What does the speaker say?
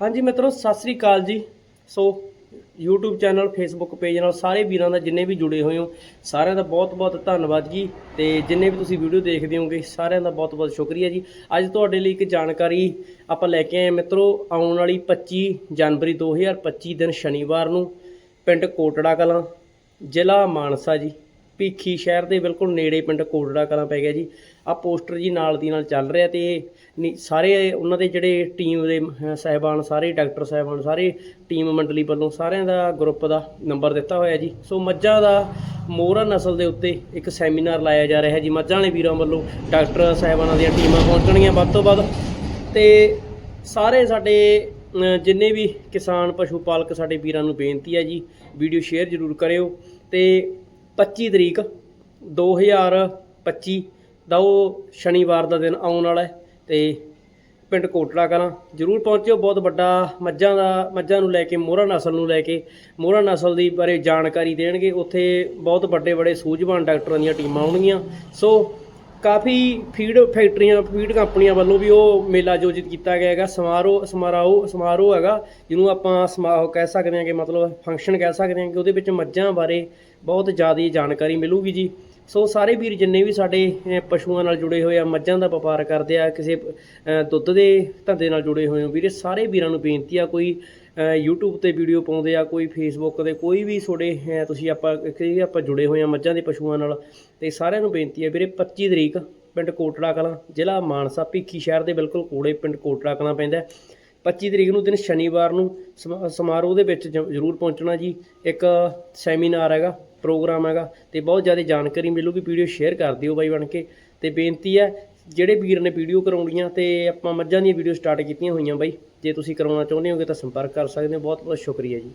ਹਾਂਜੀ ਮਿੱਤਰੋ, ਸਤਿ ਸ੍ਰੀ ਅਕਾਲ ਜੀ। So, YouTube channel, Facebook page ਨਾਲ ਸਾਰੇ ਵੀਰਾਂ ਦਾ ਜਿੰਨੇ ਵੀ ਜੁੜੇ ਹੋਏ ਹੋ, ਸਾਰਿਆਂ ਦਾ ਬਹੁਤ-ਬਹੁਤ ਧੰਨਵਾਦ ਜੀ। ਤੇ ਜਿੰਨੇ ਵੀ ਤੁਸੀਂ ਵੀਡੀਓ ਦੇਖਦੇ ਹੋਗੇ ਸਾਰਿਆਂ ਦਾ ਬਹੁਤ-ਬਹੁਤ ਸ਼ੁਕਰੀਆ ਜੀ। ਅੱਜ ਤੁਹਾਡੇ ਲਈ ਇੱਕ ਜਾਣਕਾਰੀ ਆਪਾਂ ਲੈ ਕੇ ਆਏ ਹਾਂ ਮਿੱਤਰੋ, ਆਉਣ ਵਾਲੀ 25 ਜਨਵਰੀ 2025 ਦਿਨ ਸ਼ਨੀਵਾਰ ਨੂੰ, ਪਿੰਡ ਕੋਟੜਾ ਕਲਾਂ, ਜ਼ਿਲ੍ਹਾ ਮਾਨਸਾ ਜੀ। ਭੀਖੀ ਸ਼ਹਿਰ ਦੇ ਬਿਲਕੁਲ ਨੇੜੇ ਪਿੰਡ ਕੋਟੜਾ ਕਲਾਂ ਪੈ ਗਿਆ ਜੀ। ਆ ਪੋਸਟਰ ਜੀ ਨਾਲ ਦੀ ਨਾਲ ਚੱਲ ਰਿਹਾ ਤੇ ਨੀ- ਸਾਰੇ ਉਹਨਾਂ ਦੇ ਜਿਹੜੇ ਟੀਮ ਦੇ ਅਹ, ਸਹਿਬਾਨ ਸਾਰੇ ਡਾਕਟਰ ਸਹਿਬਾਨ ਸਾਰੇ ਟੀਮ ਮੰਡਲੀ ਵੱਲੋਂ ਸਾਰਿਆਂ ਦਾ ਗਰੁੱਪ ਦਾ ਨੰਬਰ ਦਿੱਤਾ ਹੋਇਆ ਜੀ। ਸੋ ਮੱਝਾਂ ਦਾ ਮੋਹਰਾ ਨਸਲ ਦੇ ਉੱਤੇ ਇੱਕ ਸੈਮੀਨਾਰ ਲਾਇਆ ਜਾ ਰਿਹਾ ਜੀ। ਮੱਝਾਂ ਵਾਲੇ ਵੀਰਾਂ ਵੱਲੋਂ ਡਾਕਟਰ ਸਹਿਬਾਨਾਂ ਦੀਆਂ ਟੀਮਾਂ ਪਹੁੰਚਣਗੀਆਂ ਵੱਧ ਤੋਂ ਵੱਧ। ਤੇ ਸਾਰੇ ਸਾਡੇ ਜਿੰਨੇ ਵੀ ਕਿਸਾਨ ਪਸ਼ੂ ਪਾਲਕ ਸਾਡੇ ਵੀਰਾਂ ਨੂੰ ਬੇਨਤੀ ਹੈ ਜੀ ਵੀਡੀਓ ਸ਼ੇਅਰ ਜ਼ਰੂਰ ਕਰਿਓ। ਤੇ 25 ਤਰੀਕ 2025 ਦਾ ਉਹ ਸ਼ਨੀਵਾਰ ਦਾ ਦਿਨ ਆਉਣ ਵਾਲਾ ਹੈ ਤੇ ਪਿੰਡ ਕੋਟਲਾ ਕਲਾਂ ਜਰੂਰ ਪਹੁੰਚਿਓ, ਬਹੁਤ ਵੱਡਾ ਮੱਝਾਂ ਦਾ, ਮੱਝਾਂ ਨੂੰ ਲੈ ਕੇ, ਮੋਹਰਾ ਨਸਲ ਨੂੰ ਲੈ ਕੇ, ਮੋਹਰਾ ਨਸਲ ਦੀ ਬਾਰੇ ਜਾਣਕਾਰੀ ਦੇਣਗੇ। ਉੱਥੇ ਬਹੁਤ ਵੱਡੇ ਵੱਡੇ ਸੂਝਵਾਨ ਡਾਕਟਰਾਂ ਦੀਆਂ ਟੀਮਾਂ ਆਉਣਗੀਆਂ। ਸੋ ਕਾਫੀ ਫੀਡ ਫੈਕਟਰੀਆਂ ਫੀਡ ਕੰਪਨੀਆਂ ਵੱਲੋਂ ਵੀ ਉਹ ਮੇਲਾ ਆਯੋਜਿਤ ਕੀਤਾ ਗਿਆ ਹੈਗਾ। ਸਮਾਰੋਹ ਸਮਾਰੋਹ ਸਮਾਰੋਹ ਹੈਗਾ, ਜਿਹਨੂੰ ਆਪਾਂ ਸਮਾਰੋਹ ਕਹਿ ਸਕਦੇ ਹਾਂ ਕਿ ਮਤਲਬ ਫੰਕਸ਼ਨ ਕਹਿ ਸਕਦੇ ਹਾਂ ਕਿ ਉਹਦੇ ਵਿੱਚ ਮੱਝਾਂ ਬਾਰੇ ਬਹੁਤ ਜ਼ਿਆਦਾ ਜਾਣਕਾਰੀ ਮਿਲੂਗੀ ਜੀ। ਸੋ ਸਾਰੇ ਵੀਰ ਜਿੰਨੇ ਵੀ ਸਾਡੇ ਪਸ਼ੂਆਂ ਨਾਲ ਜੁੜੇ ਹੋਏ ਆ, ਮੱਝਾਂ ਦਾ ਵਪਾਰ ਕਰਦੇ ਆ, ਕਿਸੇ ਦੁੱਧ ਦੇ ਧੰਦੇ ਨਾਲ ਜੁੜੇ ਹੋਏ ਹੋ, ਵੀਰੇ, ਸਾਰੇ ਵੀਰਾਂ ਨੂੰ ਬੇਨਤੀ ਆ ਕੋਈ YouTube ਤੇ ਵੀਡੀਓ ਪਾਉਂਦੇ ਆ ਕੋਈ Facebook ਤੇ ਕੋਈ ਵੀ ਤੁਹਾਡੇ ਅਹ, ਤੁਸੀਂ ਆਪਾਂ ਕਿ ਆਪਾਂ ਜੁੜੇ ਹੋਏ ਆ ਮੱਝਾਂ ਦੇ ਪਸ਼ੂਆਂ ਨਾਲ ਤੇ ਸਾਰਿਆਂ ਨੂੰ ਬੇਨਤੀ ਹੈ ਵੀਰੇ 25 ਤਰੀਕ ਪਿੰਡ ਕੋਟੜਾ ਕਲਾਂ ਜ਼ਿਲ੍ਹਾ ਮਾਨਸਾ ਭੀਖੀ ਸ਼ਹਿਰ ਦੇ ਬਿਲਕੁਲ ਕੋਲੇ ਪਿੰਡ ਕੋਟੜਾ ਕਲਾਂ ਪੈਂਦਾ ਹੈ। 25 ਤਰੀਕ ਨੂੰ ਦਿਨ ਸ਼ਨੀਵਾਰ ਨੂੰ ਸਮਾਰੋਹ ਦੇ ਵਿੱਚ ਜ਼ਰੂਰ ਪਹੁੰਚਣਾ ਜੀ ਇੱਕ ਸੈਮੀਨਾਰ ਹੈਗਾ ਪ੍ਰੋਗਰਾਮ ਹੈਗਾ ਤੇ ਬਹੁਤ ਜ਼ਿਆਦਾ ਜਾਣਕਾਰੀ ਮਿਲੂਗੀ ਵੀਡੀਓ ਸ਼ੇਅਰ ਕਰ ਦਿਓ ਬਾਈ ਬਣ ਕੇ ਤੇ ਬੇਨਤੀ ਹੈ ਜਿਹੜੇ ਵੀਰ ਨੇ ਵੀਡੀਓ ਕਰਾਉਣੀਆਂ ਤੇ ਆਪਾਂ ਮੱਝਾਂ ਦੀਆਂ ਵੀਡੀਓ ਸਟਾਰਟ ਕੀਤੀਆਂ ਹੋਈਆਂ ਬਾਈ। ਜੇ ਤੁਸੀਂ ਕਰਾਉਣਾ ਚਾਹੁੰਦੇ ਹੋਗੇ ਤਾਂ ਸੰਪਰਕ ਕਰ ਸਕਦੇ ਹੋ। ਬਹੁਤ ਬਹੁਤ ਸ਼ੁਕਰੀਆ ਜੀ।